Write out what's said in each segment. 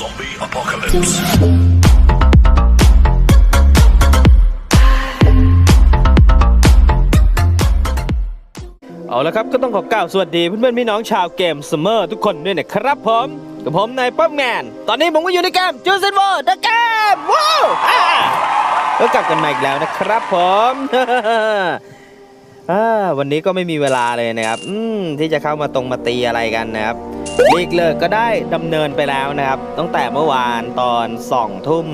Zombie apocalypse. เอาละครับก็ต้องขอกล่าวสวัสดีเพื่อนๆพี่น้องชาวเกมสมอทุกคนด้วยนะครับผมกับผมนายป๊อปแมนตอนนี้ผมก็อยู่ในเกมจูเซนโวเดอะเกมว้าวก็กลับกันมาอีกแล้วนะครับผม วันนี้ก็ไม่มีเวลาเลยนะครับอืมที่จะเข้ามาตรงมาตีอะไรกันนะครับลีกเลิกก็ได้ดำเนินไปแล้วนะครับ ตั้งแต่เมื่อวานตอนสองทุ่ม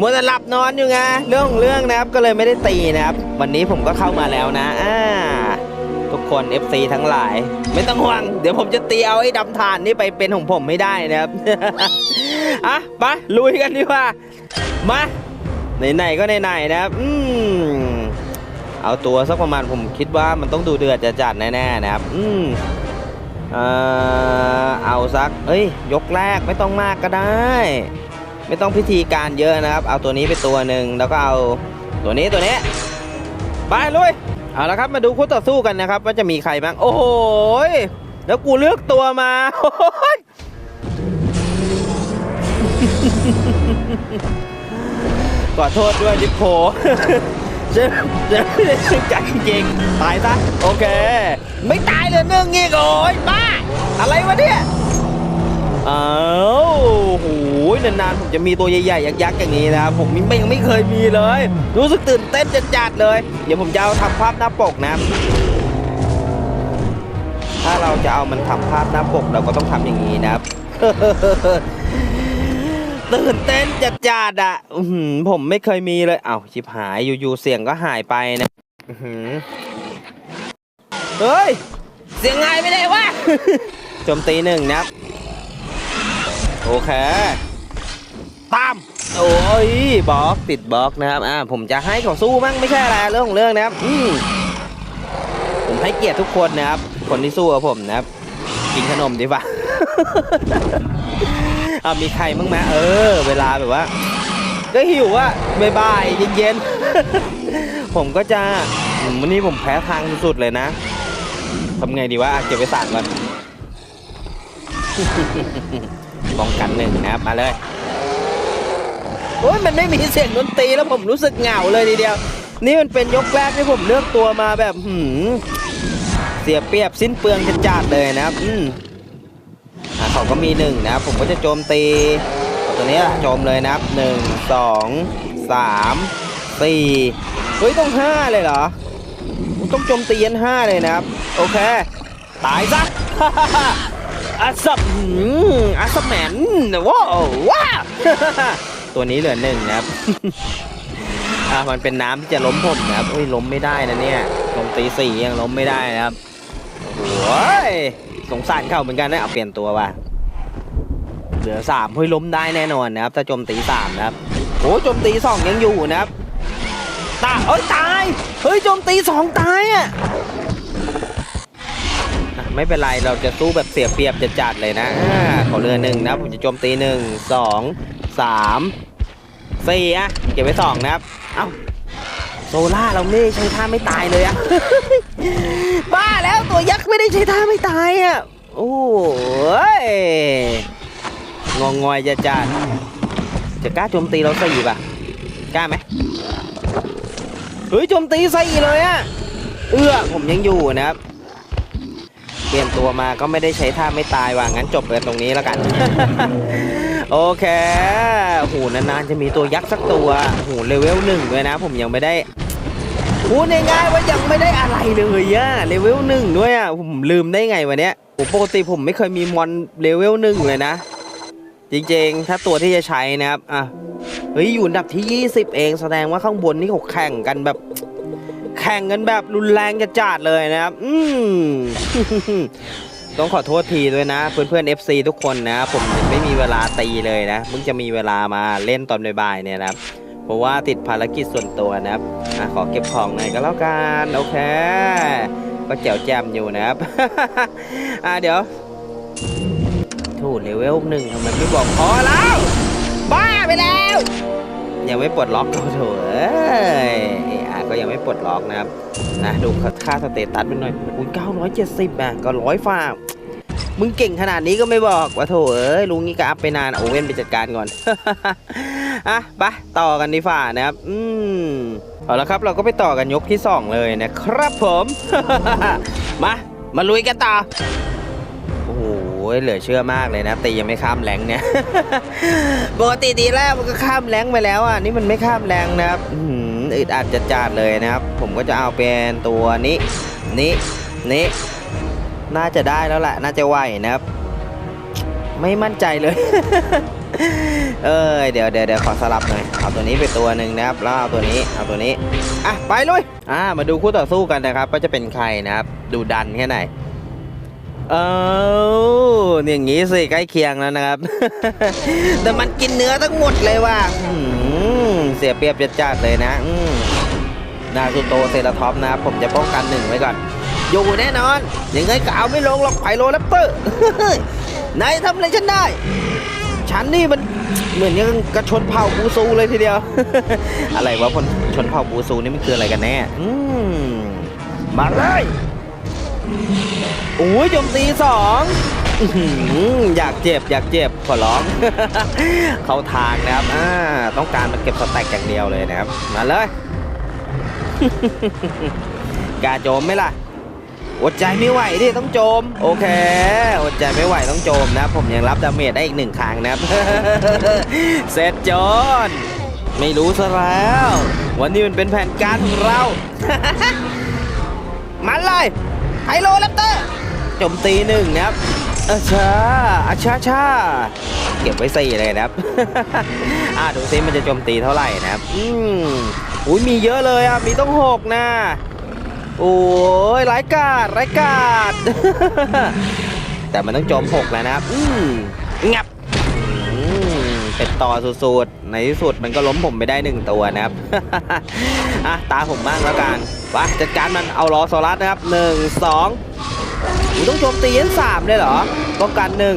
มัวแต่หลับนอนอยู่ไงเรื่องของเรื่องนะครับก็เลยไม่ได้ตีนะครับ วันนี้ผมก็เข้ามาแล้วนะอ่าทุกคน FC ทั้งหลาย ไม่ต้องห่วง เดี๋ยวผมจะตีเอาไอ้ดำฐานนี่ไปเป็นของผมไม่ได้นะครับอะไปลุยกันดีกว่ามาไหนๆก็ไหนๆนะครับ อืม เอาตัวสักประมาณผมคิดว่ามันต้องดูเดือดจะจัดแน่ๆนะครับ อืมเออเอาสักเอ้ย ยกแรกไม่ต้องมากก็ได้ ไม่ต้องพิธีการเยอะนะครับ เอาตัวนี้ไปตัวหนึ่งแล้วก็เอาตัวนี้ตัวนี้ไปลุยเอาละครับมาดูคู่ต่อสู้กันนะครับ ว่าจะมีใครบ้างโอ้โหแล้วกูเลือกตัวมาขอโทษด้วยดิโพ เจะจะไม่ได้ซึ้งจริงตายซะโอเค ไม่ตายเลยเนื่องงี้โอ้ยบ้า อะไรวะเนี่ยอ้าวโอ้โหนานๆผมจะมีตัวใหญ่ๆยักษ์ๆอย่างนี้นะครับผมไม่ยังไม่เคยมีเลย รู้สึกตื่นเต้นจัดๆเลย เดี๋ยวผมจะเอาทำภาพหน้าปกนะถ้าเราจะเอามันทำภาพหน้าปกเราก็ต้องทำอย่างนี้นะครับ ตื่นเต้นจัดๆอะผมไม่เคยมีเลย เอ้าชิบหายอยู่ๆเสียงก็หายไปนะเฮ้ย เสียงหายไปไหนวะโจมตีหนึ่งนะโอเค ตาม โอ้ยบล็อกติดบล็อกนะครับ อ่า ผมจะให้เขาสู้บ้างไม่ใช่อะไรเรื่องของเรื่องนะครับ อืมผมให้เกียรติทุกคนนะครับ คนที่สู้กับผมนะครับ กินขนมดีป่ะ อ่ามีใครบ้างไหมเออ เวลาแบบว่า ก็หิวอะบ่ายๆเย็นๆ ผมก็จะวันนี้ผมแพ้ทางสุดๆเลยนะทำไงดีวะเก็บไปสานก่อนป้องกันหนึ่งนะครับมาเลยโอ้ยมันไม่มีเสียงดนตรีแล้วผมรู้สึกเหงาเลยทีเดียว นี่มันเป็นยกแรกที่ผมเลือกตัวมาแบบหืมเสียเปรียบสิ้นเปลืองจัดๆเลยนะครับอืม ก็มีหนึ่งนะครับ ผมก็จะโจมตี ตัวนี้โจมเลยนะครับหนึ่งสองสามสี่เฮ้ย ต้องห้าเลยเหรอ ต้องโจมตียันห้าเลยนะครับ โอเค ตายซะอาสับอาสับแมนว้าวว้าวตัวนี้เหลือหนึ่งนะครับอ่ามันเป็นน้ำที่จะล้มผมนะครับโอ้ยล้มไม่ได้นะเนี่ยลมตีสี่ยังล้มไม่ได้นะครับโอ้ยสงสารเขาเหมือนกันนะเอาเปลี่ยนตัวว่ะ เหลือสามเฮ้ยล้มได้แน่นอนนะครับ ถ้าโจมตีสามนะครับโอ้โจมตีสองยังอยู่นะครับตายเอ้ยตายเฮ้ยโจมตีสองตายอะไม่เป็นไรเราจะสู้แบบเสียเปรียบจะจัดเลยนะขอเรือหนึ่งนะผมจะโจมตีหนึ่งสองสามสี่อะเก็บไว้สองนะครับเอ้าโซล่าเราไม่ได้ใช้ท่าไม่ตายเลยอะบ้าแล้วตัวยักษ์ไม่ได้ใช้ท่าไม่ตายอะโอ้ย งองงอยจะจัดจะกล้าโจมตีเราสี่ป่ะกล้าไหมเฮ้ยโจมตีใสี่เลยอะเอื้อผมยังอยู่นะครับเปลี่ยนตัวมาก็ไม่ได้ใช้ท่าไม่ตายว่างั้นจบกันตรงนี้แล้วกัน โอเคหูนานๆจะมีตัวยักษ์สักตัวหูเลเวลหนึ่งด้วยนะ ผมยังไม่ได้พูดง่ายๆว่ายังไม่ได้อะไรเลยอะเลเวลหนึ่งด้วยอะผมลืมได้ไงวันเนี้ยปกติผมไม่เคยมีมอนเลเวลหนึ่งเลยนะ จริงๆ ถ้าตัวที่จะใช้นะครับ อะ เฮ้ย อยู่อันดับที่ 20 เอง แสดงว่าข้างบนนี่เขาแข่งกันแบบ แข่งกันแบบรุนแรงจะจัดเลยนะครับ อืม ต้องขอโทษทีด้วยนะ เพื่อนๆ FC ทุกคนนะ ผมไม่มีเวลาตีเลยนะมึงจะมีเวลามาเล่นตอนบ่ายๆเนี่ยนะครับ เพราะว่าติดภารกิจส่วนตัวนะครับอะขอเก็บของหน่อยก็แล้วกัน โอเค ก็แจ๋วแจมอยู่นะครับ อะเดี๋ยว ถูเลเวลหนึ่งทำไมไม่บอกพอแล้ว บ้าไปแล้ว ยังไม่ปลดล็อกเขาโถเอ้ยอะก็ยังไม่ปลดล็อกนะครับนะดูค่าสเตตัสไปหน่อยอุ้ย970อะก็ร้อยฟ้ามึงเก่งขนาดนี้ก็ไม่บอกว่าโถเอ้ยลุงนี่ก็อัพไปนานโอเว่นไปจัดการก่อนอะไปต่อกันดีฝ่านะครับ อืมเอาละครับเราก็ไปต่อกันยกที่ 2 เลยนะครับผม มา มาลุยกันต่อ เหลือเชื่อมากเลยนะ ตียังไม่ข้ามแรงเนี่ย ปกติตีแรกมันก็ข้ามแรงไปแล้วอะ นี่มันไม่ข้ามแรงนะครับอืมอึดอัดจัดจาดเลยนะครับ ผมก็จะเอาเป็นตัวนี้ นี้ นี้ น่าจะได้แล้วแหละ น่าจะไหวนะครับ ไม่มั่นใจเลย เออเดี๋ยวเดี๋ยวเดี๋ยวขอสลับหน่อย เอาตัวนี้ไปตัวหนึ่งนะครับ แล้วเอาตัวนี้ เอาตัวนี้ อะ ไปเลย อ่า มาดูคู่ต่อสู้กันนะครับ ว่าจะเป็นใครนะครับ ดูดันแค่ไหน เอออย่างงี้สิใกล้เคียงแล้วนะครับ แต่มันกินเนื้อทั้งหมดเลยว่ะเสียเปรียบจัดๆเลยนะนาซูโตเซราท็อปนะครับผมจะป้องกันหนึ่งไว้ก่อน อยู่แน่นอน ยังไงก็เอาไม่ลงหรอกไพโรแรปเตอร์นายทำอะไรฉันได้ ฉันนี่มันเหมือนยังกระชนเผ่าบูซูเลยทีเดียว อะไรวะพนชนเผ่าบูซูนี่มันคืออะไรกันแน่มาเลย โอ้ยโจมตีสองอยากเจ็บอยากเจ็บขอร้อง เข้าทางนะครับอ่าต้องการมาเก็บสแต็กอย่างเดียวเลยนะครับ มาเลยกาโจมไหมล่ะอดใจไม่ไหวดิต้องโจม โอเคอดใจไม่ไหวต้องโจมนะครับผมยังรับดาเมจได้อีกหนึ่งครั้งนะครับเสร็จจนไม่รู้ซะแล้ว วันนี้มันเป็นแผนการของเรา มันเลย ไฮโลแรปเตอร์จมตีหนึ่งนะครับอาชาอาชาชาเก็บไว้สี่เลยนะครับ อ่าดูซิมันจะโจมตีเท่าไหร่นะครับ อืมอุ้ยมีเยอะเลยอะ มีต้องหกนะ โอ้ยไร้กาดไร้กาด แต่มันต้องจมหกแล้วนะครับ อืมงับ เป็นต่อสุดๆในที่สุดมันก็ล้มผมไปได้หนึ่งตัวนะครับอะตาผมบ้างแล้วกันไปจัดการมันเอาล้อโซลัสนะครับหนึ่งสองต้องโจมตียันสามเลยเหรอป้องกันหนึ่ง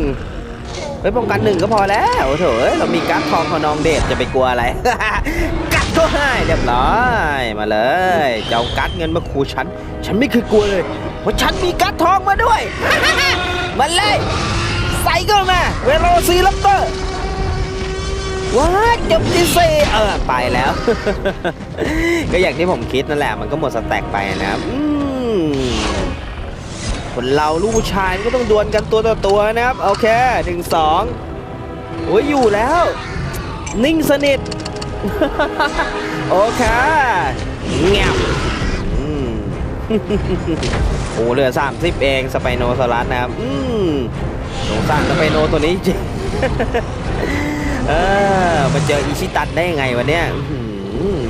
ไปป้องกันหนึ่งก็พอแล้วโถอ้ยเรามีการทองพอนองเดชจะไปกลัวอะไรกัดก็ให้เรียบร้อยมาเลยเจะเอาการ์ดเงินมาขู่ฉัน ฉันไม่เคยกลัวเลยเพราะฉันมีการ์ดทองมาด้วยมาเลยใส่ก็มาเวโรซีลัปเตอร์ ว้าจบที่สี่เออไปแล้ว ก็อย่างที่ผมคิดนั่นแหละ มันก็หมดสแต็กไปนะครับคนเราลูกผู้ชายนก็ต้องดวลกันตัวต่อตัวนะครับ โอเคหนึ่งสองโอ้ยอยู่แล้ว นิ่งสนิท โอเคเงียบอืมโอ้เหลือ 30 เองสไปโนซารัสนะครับ อืมสงสารสไปโนตัวนี้จริง เออมาเจออิชิตันได้ยังไงวะเนี่ย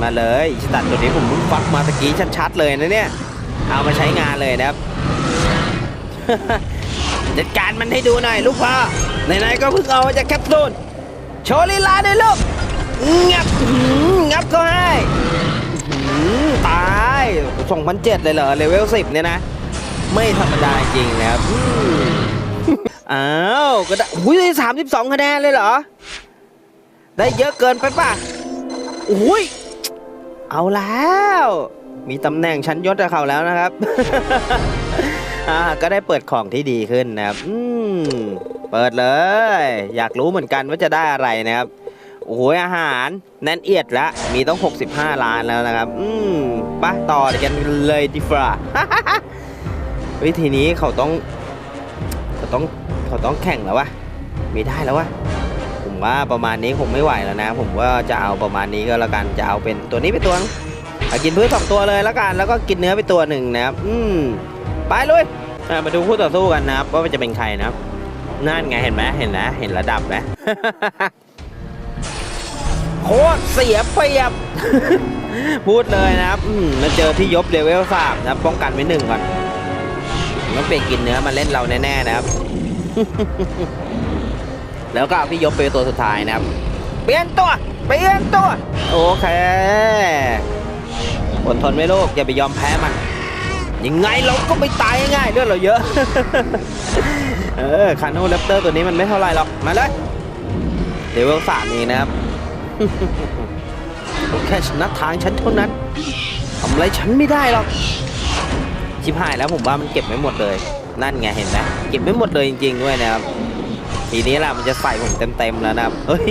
มาเลยอิชิตันตัวนี้ผมเพิ่งฟักมาตะกี้ชัดๆเลยนะเนี่ยเอามาใช้งานเลยนะครับจัดการมันให้ดูหน่อยลูกพ่อไหนๆก็เพิ่งเอามาจากแคปซูลโชว์ลีลาด้วยลูกงับงับก็ให้อื้อหือตาย2007เลยเหรอเลเวล10เนี่ยนะ ไม่ธรรมดาจริงนะครับอ้าวก็ได้อุ้ยได้32คะแนนเลยเหรอ ได้เยอะเกินไปป่ะอุ้ยเอาแล้ว มีตำแหน่งชั้นยศกับเขาแล้วนะครับ อ่าก็ได้เปิดของที่ดีขึ้นนะครับ อืมเปิดเลย อยากรู้เหมือนกันว่าจะได้อะไรนะครับโอ้โหอาหารแน่นเอียดละมีต้อง 65 ล้านแล้วนะครับ อืมไปต่อกันเลยดีฟ่าวิธีนี้เขาต้อง เขาต้องเขาต้องแข่งแล้ววะม่ได้แล้ววะ ว่าประมาณนี้คงไม่ไหวแล้วนะ ผมว่าจะเอาประมาณนี้ก็แล้วกันจะเอาเป็นตัวนี้ไปตัวนึงกินพืชสองตัวเลยแล้วกันแล้วก็กินเนื้อไปตัวหนึ่งนะครับ อืมไปเลยมาดูคู่ต่อสู้กันนะครับว่าจะเป็นใครนะครับนั่นไงเห็นไหมเห็นนะเห็นระดับไหมโคตรเสียเปรียบ พูดเลยนะครับอืมมาเจอพี่ยบเลเวลสามนะครับป้องกันไว้หนึ่งก่อนต้องเปลี่ยนกินเนื้อมาเล่นเราแน่ๆนะครับ แล้วก็เอาพี่ยบไปนตัวสุดท้ายนะครับ เปลี่ยนตัวเปลี่ยนตัว โอเคอดทนไว้ลูกอย่าไปยอมแพ้มันยังไงเราก็ไม่ตายง่ายเลือดเราเยอะ เออคาโนแรปเตอร์ตัวนี้มันไม่เท่าไรหรอก มาเลยเลเวลสามเองนะครับแค่ชนะทางฉันเท่านั้นทำอะไรฉันไม่ได้หรอกชิบหายแล้วผมว่ามันเก็บไม่หมดเลย นั่นไงเห็นไหมเก็บไม่หมดเลยจริงๆด้วยนะครับ ทีนี้ล่ะมันจะใส่ผมเต็มๆแล้วนะครับเฮ้ย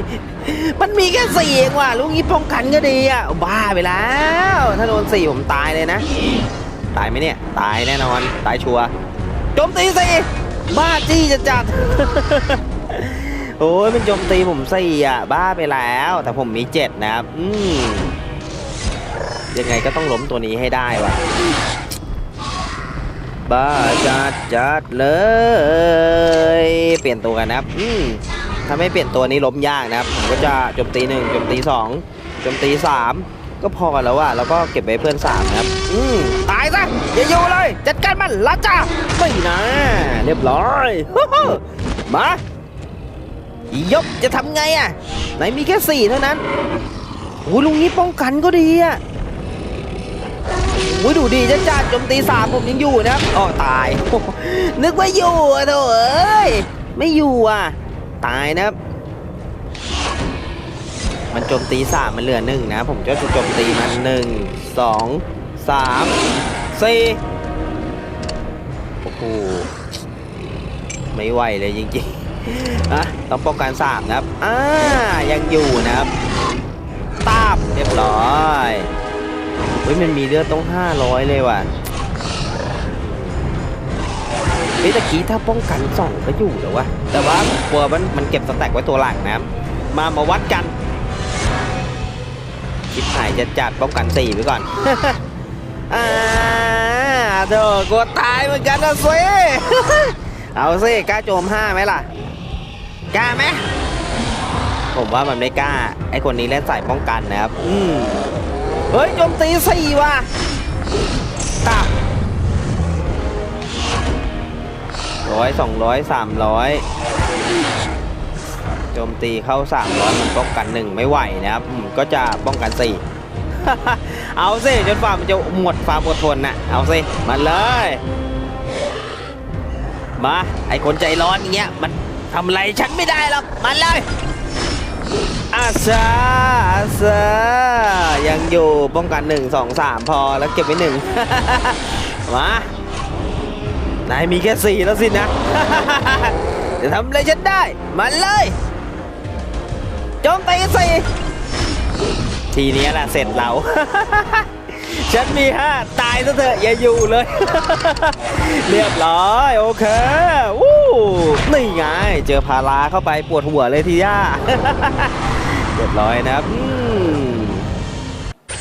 มันมีแค่สี่เองว่ะลูกนี้ป้องกันก็ดีอะบ้าไปแล้ว ถ้าโดนสี่ผมตายเลยนะ ตายไหมเนี่ย ตายแน่นอนตายชัวร์โจมตีสี่บ้าจี้จะจัดโอ้ยมันโจมตีผมสี่อะบ้าไปแล้ว แต่ผมมีเจ็ดนะครับ อืมยังไงก็ต้องล้มตัวนี้ให้ได้ว่ะ บ้าจัดจัดเลย เปลี่ยนตัวกันนะครับอืมถ้าไม่เปลี่ยนตัวนี้ล้มยากนะครับผมก็จะโจมตีหนึ่งโจมตีสองโจมตีสามก็พอแล้วว่ะแล้วก็เก็บไว้เพื่อนสามนะครับ อืมตายซะอย่าอยู่เลย จัดการมันละจ้าไม่นะเรียบร้อยมายกจะทำไงอะ ไหนมีแค่สี่เท่านั้นโอ้ยลุงนี้ป้องกันก็ดีอะ อุ้ยดูดีจ้าจ้าโจมตีสามผมยังอยู่นะครับอ๋อตาย นึกว่าอยู่อะโถเอ้ยไม่อยู่อะ ตายนะครับ มันโจมตีสามมันเหลือหนึ่งนะ ผมจะโจมตีมันหนึ่งสองสามสี่โอ้โหไม่ไหวเลยจริงๆอะต้องป้องกันสามนะครับอ่ายังอยู่นะครับตาบเรียบร้อย เฮ้ยมันมีเลือดต้อง500เลยว่ะเฮ้ยตะกี้ถ้าป้องกันสองก็อยู่แต่ว่าแต่ว่ากลัวมันมันเก็บสแต็กไว้ตัวหลังนะครับมามาวัดกันคิดหายจะจัดป้องกันสี่ไว้ก่อนอ่าเด้อกลัวตายเหมือนกันนะเซ่เอาซิกล้าโจมห้าไหมล่ะกล้าไหมผมว่ามันไม่กล้าไอคนนี้เล่นสายป้องกันนะครับ อืม เฮ้ยโจมตีสี่ว่ะตับร้อยสองร้อยสามร้อยโจมตีเข้าสามร้อยมันป้องกันหนึ่งไม่ไหวนะครับอืมก็จะป้องกันสี่เอาสิจนฝ่ามันจะหมดความอดทนน่ะเอาสิมาเลยมาไอคนใจร้อนอย่างเงี้ยมันทำอะไรฉันไม่ได้หรอกมาเลย อาซาอาซายังอยู่ป้องกันหนึ่งสองสามพอแล้วเก็บไว้หนึ่งมานายมีแค่สี่แล้วสินะ จะทำอะไรฉันได้ มาเลยโจมตีสี่ทีนี้แหละเสร็จเราฉันมีห้าตายซะเถอะอย่าอยู่เลย เรียบร้อย โอเควู้นี่ไง เจอพาราเข้าไปปวดหัวเลยทีย่า เรียบร้อยนะครับ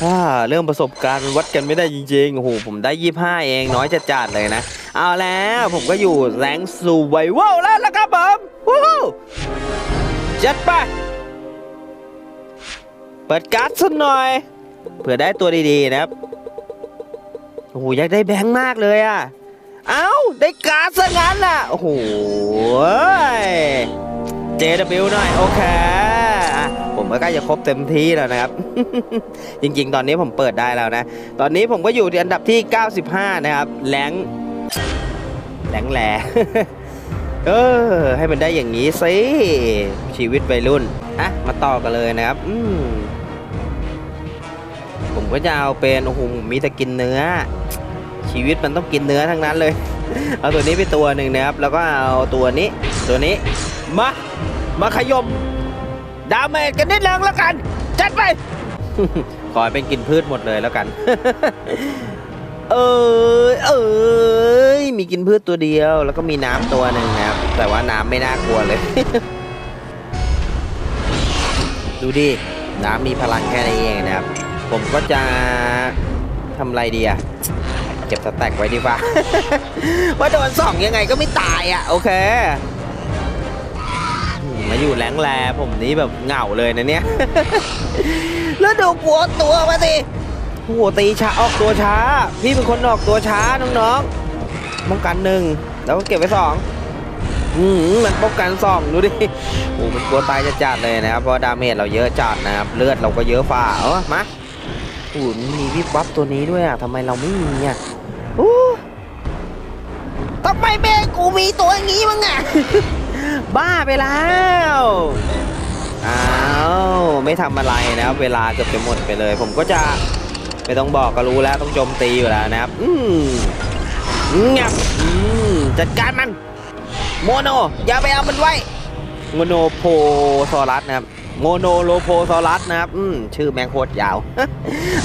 อ่าเรื่องประสบการณ์วัดกันไม่ได้จริงๆโอ้โหผมได้ยี่ห้าเองน้อยจะจัดๆเลยนะ เอาแล้วผมก็อยู่แรงสูไวว้าวแล้วละครับผมวู้ฮู้จัดไปเปิดการ์ดสักหน่อย เผื่อได้ตัวดีๆนะครับโอ้โหอยากได้แบงค์มากเลยอะ เอ้า ได้การ์ดซะงั้นอะ โอ้โห JW หน่อยโอเคผมก็ใกล้จะครบเต็มที่แล้วนะครับ จริงๆ ตอนนี้ผมเปิดได้แล้วนะ ตอนนี้ผมก็อยู่ที่อันดับที่ 95 นะครับแรงแรงแหลเออให้มันได้อย่างนี้สิชีวิตวัยรุ่นอะมาต่อกันเลยนะครับ อืมผมก็จะเอาเป็นโอ้โหมีแต่กินเนื้อ ชีวิตมันต้องกินเนื้อทั้งนั้นเลย เอาตัวนี้ไปตัวหนึ่งนะครับ แล้วก็เอาตัวนี้ตัวนี้มา มาขยม ดาเมจกันนิดนึงแล้วกัน จัดไป ขอให้เป็นกินพืชหมดเลยแล้วกัน เออเอยมีกินพืชตัวเดียว แล้วก็มีน้ำตัวหนึ่งนะครับ แต่ว่าน้ำไม่น่ากลัวเลย ดูดิ น้ำมีพลังแค่นี้เองนะครับ ผมก็จะทำไรดีอะเก็บสแต็กไว้ดีกว่า ว่าโดนสองยังไงก็ไม่ตายอะโอเค มมาอยู่แหลงแลผมนี้แบบเหงาเลยนะเนี่ย แล้วดูกลัวตัวมาสิโอ้โหตีช้าออกตัวช้า พี่เป็นคนออกตัวช้าน้องๆป้องกันหนึ่งแล้วก็เก็บไว้สองอืมมันป้องกันสองดูดิโอ้โหมันกลัวตายจะจัดเลยนะครับเพราะดาเมจเราเยอะจัดนะครับเลือดเราก็เยอะฝ่าเออมาโอ้โหมันมีวิบวับตัวนี้ด้วยอะทำไมเราไม่มีอะโอ้ทำไมแม่กูมีตัวอย่างงี้มั้งอะ บ้าไปแล้วอ้าวไม่ทำอะไรนะครับ เวลาเกือบจะหมดไปเลย ผมก็จะไม่ต้องบอกก็รู้แล้วต้องโจมตีอยู่แล้วนะครับ อืมงับอืมจัดการมันโมโน อย่าไปเอามันไว้โมโนโพซอรัสนะครับโมโนโลโพซอรัสนะครับ อืมชื่อแมงโคตรยาว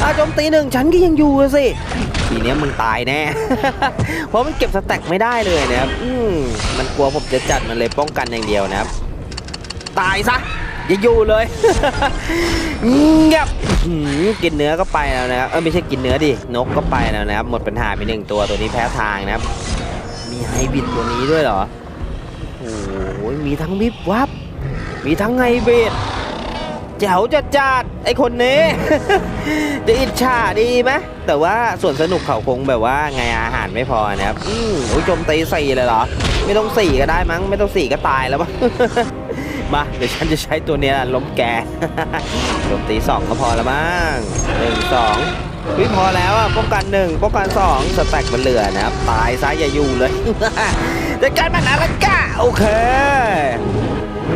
อาโจมตีหนึ่งฉันก็ยังอยู่สิ ทีเนี้ยมึงตายแน่ เพราะมันเก็บสแต็กไม่ได้เลยนะครับอืมมันกลัวผมจะจัดมันเลยป้องกันอย่างเดียวนะครับ ตายซะอย่าอยู่เลยเงียบกินเนื้อก็ไปแล้วนะครับเออไม่ใช่กินเนื้อดินกก็ไปแล้วนะครับ หมดปัญหาไปหนึ่งตัวตัวนี้แพ้ทางนะครับ มีไฮบิดตัวนี้ด้วยเหรอโอ้โหมีทั้งวิบวับมีทั้งไฮบิด แจ๋วจัดจัดไอคนนี้ จะอิจฉาดีไหมแต่ว่าส่วนสนุกเขาคงแบบว่าไงอาหารไม่พอนะครับอืมโอ้ยโจมตีสี่เลยเหรอ ไม่ต้องสี่ก็ได้มั้ง ไม่ต้องสี่ก็ตายแล้วมั้งมาเดี๋ยวฉันจะใช้ตัวเนี้ยล้มแกโจมตีสองก็พอแล้วมั้งหนึ่งสองวิพอแล้วอะป้องกันหนึ่งป้องกันสองสแต็กมันเหลือนะครับ ตายซะอย่าอยู่เลยจัดการมันอารักกาโอเค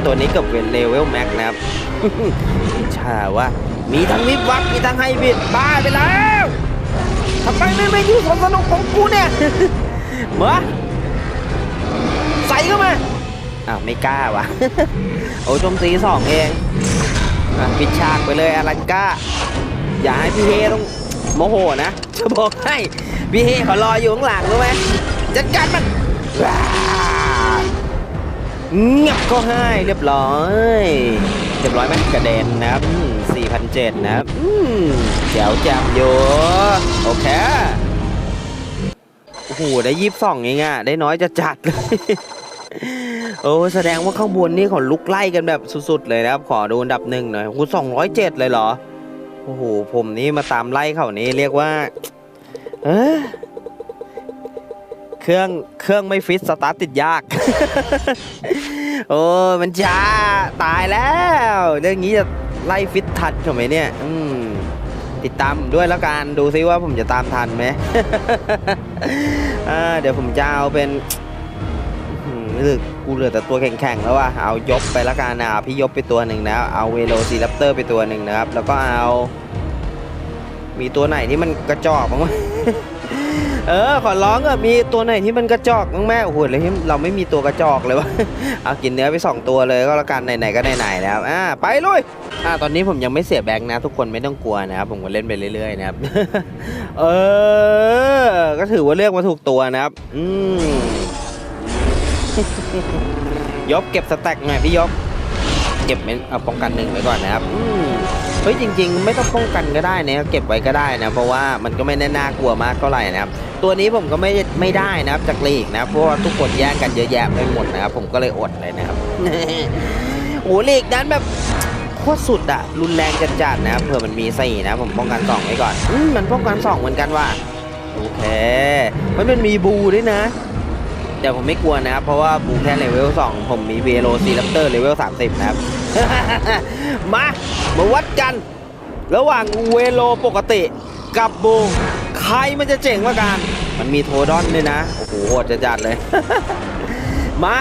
ตัวนี้กับเวนเลเวลแม็กนะครับ ชาว่ามีทั้งวิบวับมีทั้งไฮบริดบ้าไปแล้วทำไมไม่ไม่อยู่สวนสนุกของกูเนี่ยมาใส่เข้ามาอ้าวไม่กล้าวะโอ้โจมตีสองเองอะปิดฉากไปเลยอารันก้า อย่าให้พี่เฮต้องโมโหนะจะบอกให้พี่เฮเขารออยู่ข้างหลังรู้ไหมจัดการมันเงียบก็ให้เรียบร้อย รียบร้อยไหมกระเด็นนะครับ4,007นะครับอืมแจ๋วแจ่มอยู่โอเคโอ้โหได้ยี่สิบสองเองอะได้น้อยจะจัดเลยโอ้แสดงว่าข้างบนนี่เขาลุกไล่กันแบบสุดๆเลยนะครับ ขอดูอันดับหนึ่งหน่อยโอ้สองร้อยเจ็ดเลยเหรอโอ้โหผมนี่มาตามไล่เขานี่เรียกว่าเออเครื่องเครื่องไม่ฟิตสตาร์ทติดยาก โอ้มันช้าตายแล้ว เรื่องนี้จะไล่ฟิตทันใช่ไหมเนี่ย อืมติดตามผมด้วยแล้วกันดูซิว่าผมจะตามทันไหมเดี๋ยวผมจะเอาเป็นอื้อหือกูเหลือแต่ตัวแข็งๆแล้วว่ะเอายกไปแล้วกันนะพี่ยกไปตัวหนึ่งนะเอาเวโรซีรัปเตอร์ไปตัวหนึ่งนะครับ แล้วก็เอา มีตัวไหนที่มันกระจอกบ้าง เออขอร้องอะมีตัวไหนที่มันกระจอกบ้งแม่โอ้โหเลยที่เราไม่มีตัวกระจอกเลยวะเอากินเนื้อไปสองตัวเลยก็แล้วกันไหนๆก็ไหนๆแล้วอ่าไปลุยอ่าตอนนี้ผมยังไม่เสียแบงค์นะ ทุกคนไม่ต้องกลัวนะครับผมก็เล่นไปเรื่อยๆนะครับเออก็ถือว่าเลือกมาถูกตัวนะครับ อืมยบเก็บสแต็กหน่อยพี่ยบเก็บเป็นเอาป้องกันหนึ่งไว้ก่อนนะครับอืม ฮ้ยจริง ๆ ไม่ต้องป้องกันก็ได้นะเก็บไว้ก็ได้นะ เพราะว่ามันก็ไม่ได้น่ากลัวมากเท่าไหร่นะครับตัวนี้ผมก็ไม่ไม่ได้นะครับจากลีกนะเพราะว่าทุกคนแย่งกันเยอะแยะไปหมดนะครับผมก็เลยอดเลยนะครับโอ้ลีกนั้นแบบโคตรสุดอะรุนแรงจัดๆนะเผื่อมันมีสี่นะผมป้องกันสองไว้ก่อนอืมมันป้องกันสองเหมือนกันว่ะโอเคมันมันมีบูด้วยนะ แต่ผมไม่กลัวนะครับ เพราะว่าบูแค่เลเวล2 ผมมีเวโรซีรัปเตอร์เลเวล30 นะครับ มา มาวัดกัน ระหว่างเวโลปกติกับบูใครมันจะเจ๋งกว่ากัน มันมีโทดอนด้วยนะ โอ้โหโหดจะจัดเลย มา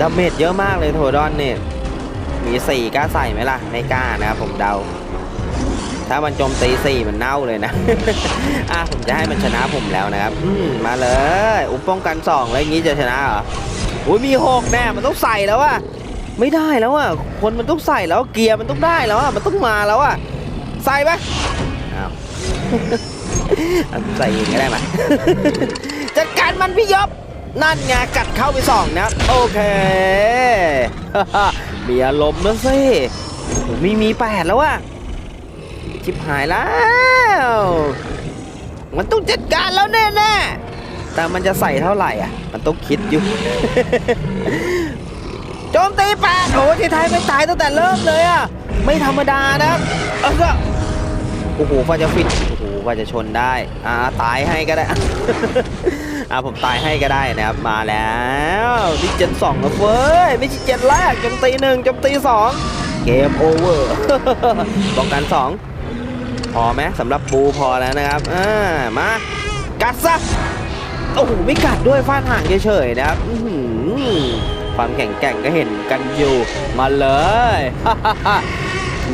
ดาเมจเยอะมากเลยโทดอนเนี่ยมี 4กล้าใส่ไหมล่ะ ไม่กล้านะครับผมเดา ถ้ามันโจมตีสี่มันเน่าเลยนะ อะผมจะให้มันชนะผมแล้วนะครับ อืมมาเลย อุ้มป้องกันสองแล้วอย่างงี้จะชนะเหรออุ้ยมีหกแน่มันต้องใส่แล้วอะไม่ได้แล้วอะคนมันต้องใส่แล้วเกียร์มันต้องได้แล้วอะมันต้องมาแล้วอะใส่ไหมอ้าวใส่เองก็ได้ไหมจัดการมันพี่ยบนั่นไงกัดเข้าไปสองนะโอเคมีอารมณ์นะสิโอ้โหมีมีแปดแล้วอะ ชิบหายแล้ว มันต้องจัดการแล้วแน่ๆ แต่มันจะใส่เท่าไหร่อะ มันต้องคิดอยู่ โจมตีแปดโอ้ที่ไทยไม่ตายตั้งแต่เริ่มเลยอะ ไม่ธรรมดานะเออก็โอ้โหฟาจะฟิตโอ้โหฟ้าจะชนได้ อ่า ตายให้ก็ได้ อ่า ผมตายให้ก็ได้นะครับ มาแล้วนี่เจนสองแล้วเว้ย ไม่ใช่เจนแรกโจมตีหนึ่งโจมตีสองเกมโอเวอร์ป้องกันสอง พอไหมสำหรับปูพอแล้วนะครับอ่ามากัดซะโอ้โหไม่กัดด้วยฟาดห่างเฉยๆนะครับอืความแข็งแกร่งก็เห็นกันอยู่มาเลย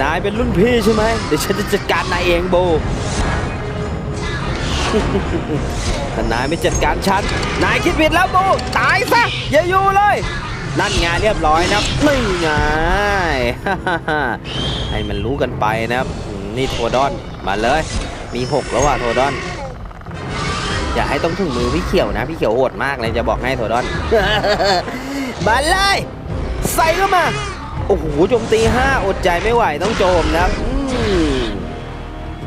นายเป็นรุ่นพี่ใช่ไหมเดี๋ยวฉันจะจัดการนายเองโบถ้านายไม่จัดการฉันนายคิดผิดแล้วบูตายซะอย่าอยู่เลย นั่นไงเรียบร้อยนะครับนี่ไงให้มันรู้กันไปนะครับ นี่โทดอนมาเลย มีหกแล้วว่ะโทดอนอย่าให้ต้องถึงมือพี่เขียวนะ พี่เขียวโหดมากเลยจะบอกให้โทดอนมาเลยใส่เข้ามาโอ้โหโจมตีห้าอดใจไม่ไหวต้องโจมนะครับ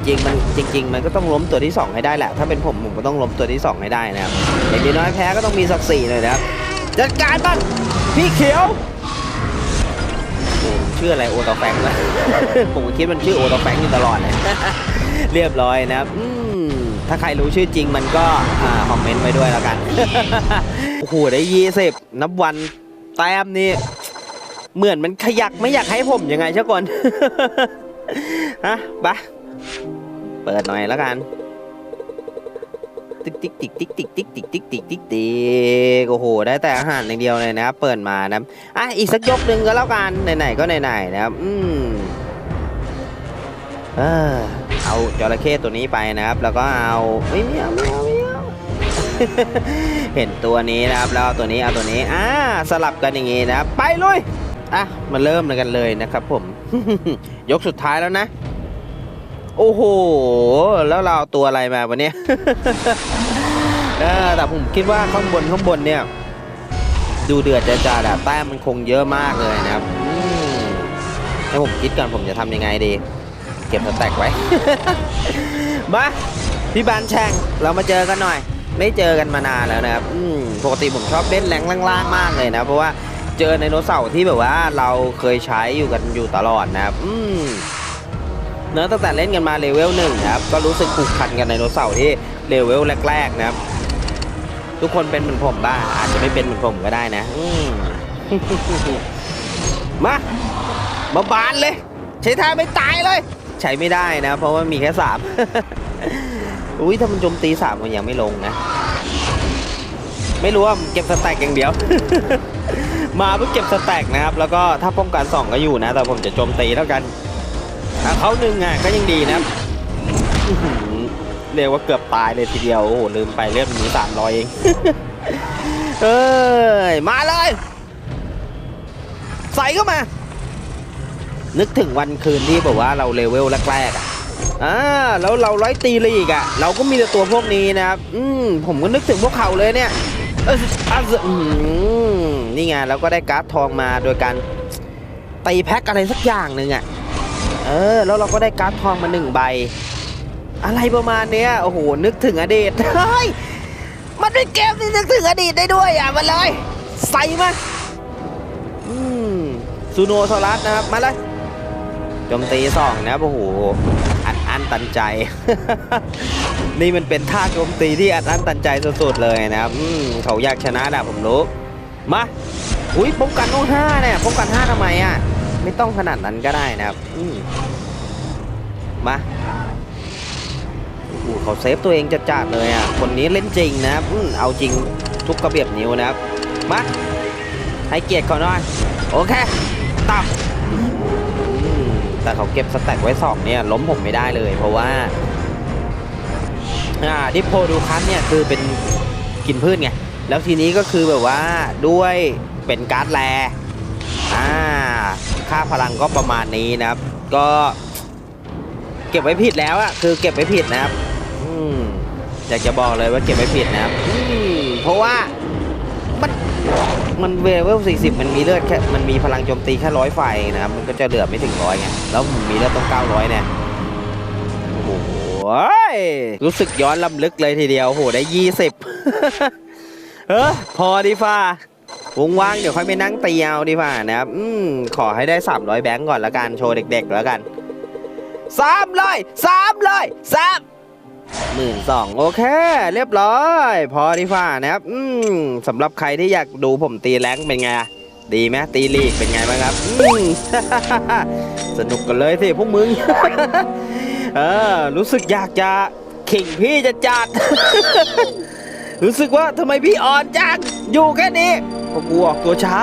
จริงมันจริง ๆ มันก็ต้องล้มตัวที่สองให้ได้แหละ ถ้าเป็นผมผมก็ต้องล้มตัวที่สองให้ได้นะครับอย่างน้อยแพ้ก็ต้องมีศักดิ์ศรีเลยนะครับจัดการมันพี่เขียว ชื่ออะไรโอตอแฟงนะ ผมก็คิดมันชื่อโอตอแฟงอยู่ตลอดเลยเรียบร้อยนะครับอืมถ้าใครรู้ชื่อจริงมันก็อ่าคอมเมนต์ไว้ด้วยแล้วกัน โอ้โห ได้ยี่สิบนับวันแต้มนี่ เหมือนมันขยักไม่อยากให้ผมยังไงเช่ก่อน ฮะปะเปิดหน่อยแล้วกัน ติ๊กติ๊กติ๊กติ๊กติ๊กติ๊กติ๊กติ๊กติ๊กติ๊กติ๊กโอ้โหได้แต่อาหารอย่างเดียวเลยนะครับเปิดมานะอะอีกสักยกหนึ่งก็แล้วกันไหนๆก็ไหนๆนะครับอืมเอาจระเข้ตัวนี้ไปนะครับ แล้วก็เอาไม่ไม่เอาไม่เอาไม่เอาเห็นตัวนี้นะครับแล้วตัวนี้เอาตัวนี้อ่าสลับกันอย่างงี้นะครับไปลุยอะมาเริ่มกันเลยนะครับผม ยกสุดท้ายแล้วนะ โอ้โห แล้วเราเอาตัวอะไรมาวันนี้แต่ผมคิดว่าข้างบนข้างบนเนี่ย ดูเดือดจะจ่าแบบแต้มมันคงเยอะมากเลยนะครับให้ผมคิดก่อนผมจะทำยังไงดี เก็บสแต็กไว้ มาพี่บานแช่งเรามาเจอกันหน่อย ไม่เจอกันมานานแล้วนะครับปกติผมชอบเล่นแรงล่างๆมากเลยนะ เพราะว่าเจอในโนเสาร์ที่แบบว่าเราเคยใช้อยู่กันอยู่ตลอดนะครับ เนื้อตั้งแต่เล่นกันมาเลเวลหนึ่งครับก็รู้สึกผูกพันกันในโนเสาร์ที่เลเวลแรกๆนะครับ ทุกคนเป็นเหมือนผมบ้างอาจจะไม่เป็นเหมือนผมก็ได้นะมมามาบานเลย ใช้ท่าไม่ตายเลย ใช้ไม่ได้นะ เพราะว่ามีแค่สามอุ้ยถ้ามันโจมตีสามมันยังไม่ลงนะ ไม่รู้ว่าเก็บสแต็กอย่างเดียว มาเพื่อเก็บสแต็กนะครับ แล้วก็ถ้าป้องกันสองก็อยู่นะ แต่ผมจะโจมตีแล้วกัน เขาหนึ่งอะก็ยังดีนะเรียกว่าเกือบตายเลยทีเดียว โอ้โหลืมไปเลือดมีสามร้อยเองเอ้ยมาเลย ใส่เข้ามา นึกถึงวันคืนที่แบบว่าเราเลเวลแรกๆอะอ่าแล้วเราร้อยตีลีกอะ เราก็มีแต่ตัวพวกนี้นะครับ อืมผมก็นึกถึงพวกเขาเลยเนี่ยเอออืมนี่ไงเราก็ได้การ์ดทองมาโดยการตีแพ็คอะไรสักอย่างหนึ่งอะ เออ แล้วเราก็ได้การ์ดทองมาหนึ่งใบ อะไรประมาณเนี้ย โอ้โห นึกถึงอดีต เฮ้ย มันเป็นเกมที่นึกถึงอดีตได้ด้วยอะมาเลย ใส่มาอืมซูโนซอรัสนะครับ มาเลยโจมตีสองนะโอ้โห อัดอั้นตันใจ นี่มันเป็นท่าโจมตีที่อัดอั้นตันใจสุดๆเลยนะครับอืมเขาอยากชนะแหละผมรู้ มา อุ้ยป้องกันต้องห้าเนี่ยป้องกันห้าทำไมอะ ไม่ต้องขนาดนั้นก็ได้นะครับ อืมมาโอ้โหเขาเซฟตัวเองจัดๆเลยอะ คนนี้เล่นจริงนะครับอืมเอาจริงทุกกระเบียบนิ้วนะครับ มา ให้เกียรติเขาหน่อย โอเคตับแต่เขาเก็บสแต็กไว้สองเนี่ยล้มผมไม่ได้เลย เพราะว่าอ่าดิโพดูคัสเนี่ยคือเป็นกินพืชไง แล้วทีนี้ก็คือแบบว่าด้วยเป็นการ์ดแรอ่าค่าพลังก็ประมาณนี้นะครับ ก็เก็บไว้ผิดแล้วอะคือเก็บไว้ผิดนะครับอืมอยากจะบอกเลยว่าเก็บไว้ผิดนะครับอืมเพราะว่ามันมันเวล40มันมีเลือดแค่มันมีพลังโจมตีแค่ร้อยไฟนะครับ มันก็จะเหลือไม่ถึงร้อยไงแล้วมีเลือดต้อง900เนี่ยโอ้โหยรู้สึกย้อนลำลึกเลยทีเดียวโอ้โหได้20เออพอดีฟ้า วงว่างเดี๋ยวค่อยไปนั่งตีเอาดีฟ้านะครับอืมขอให้ได้ 300 แบงก์ก่อนละกันโชว์เด็ก ๆ แล้วกันสามเลยสามเลยสามหมื่นสองโอเค เรียบร้อย พอดีฝ่านะครับอืมสำหรับใครที่อยากดูผมตีแรงเป็นไงดีไหมตีลีกเป็นไงบ้างครับอืมสนุกกันเลยสิพวกมึงเออรู้สึกอยากจะขิงพี่จะจัด รู้สึกว่าทำไมพี่อ่อนจังอยู่แค่นี้ ก็กูออกตัวช้า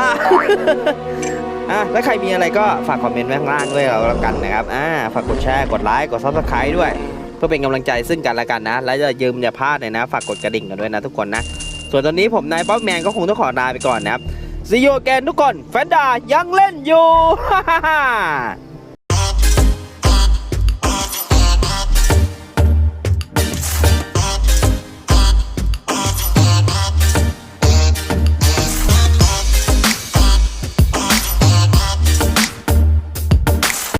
อะแล้วใครมีอะไรก็ฝากคอมเมนต์ไว้ข้างล่างด้วยเราแล้วกันนะครับ อ่า ฝากกดแชร์ กดไลค์ กดซับสไครต์ด้วย เพื่อเป็นกำลังใจซึ่งกันและกันนะ และจะยืมอย่าพลาดเลยนะ ฝากกดกระดิ่งกันด้วยนะทุกคนนะ ส่วนตอนนี้ผมนายป๊อปแมนก็คงต้องขอลาไปก่อนนะครับซีโอแกนทุกคน แฟนดายังเล่นอยู่ ฮ่าฮ่าฮ่า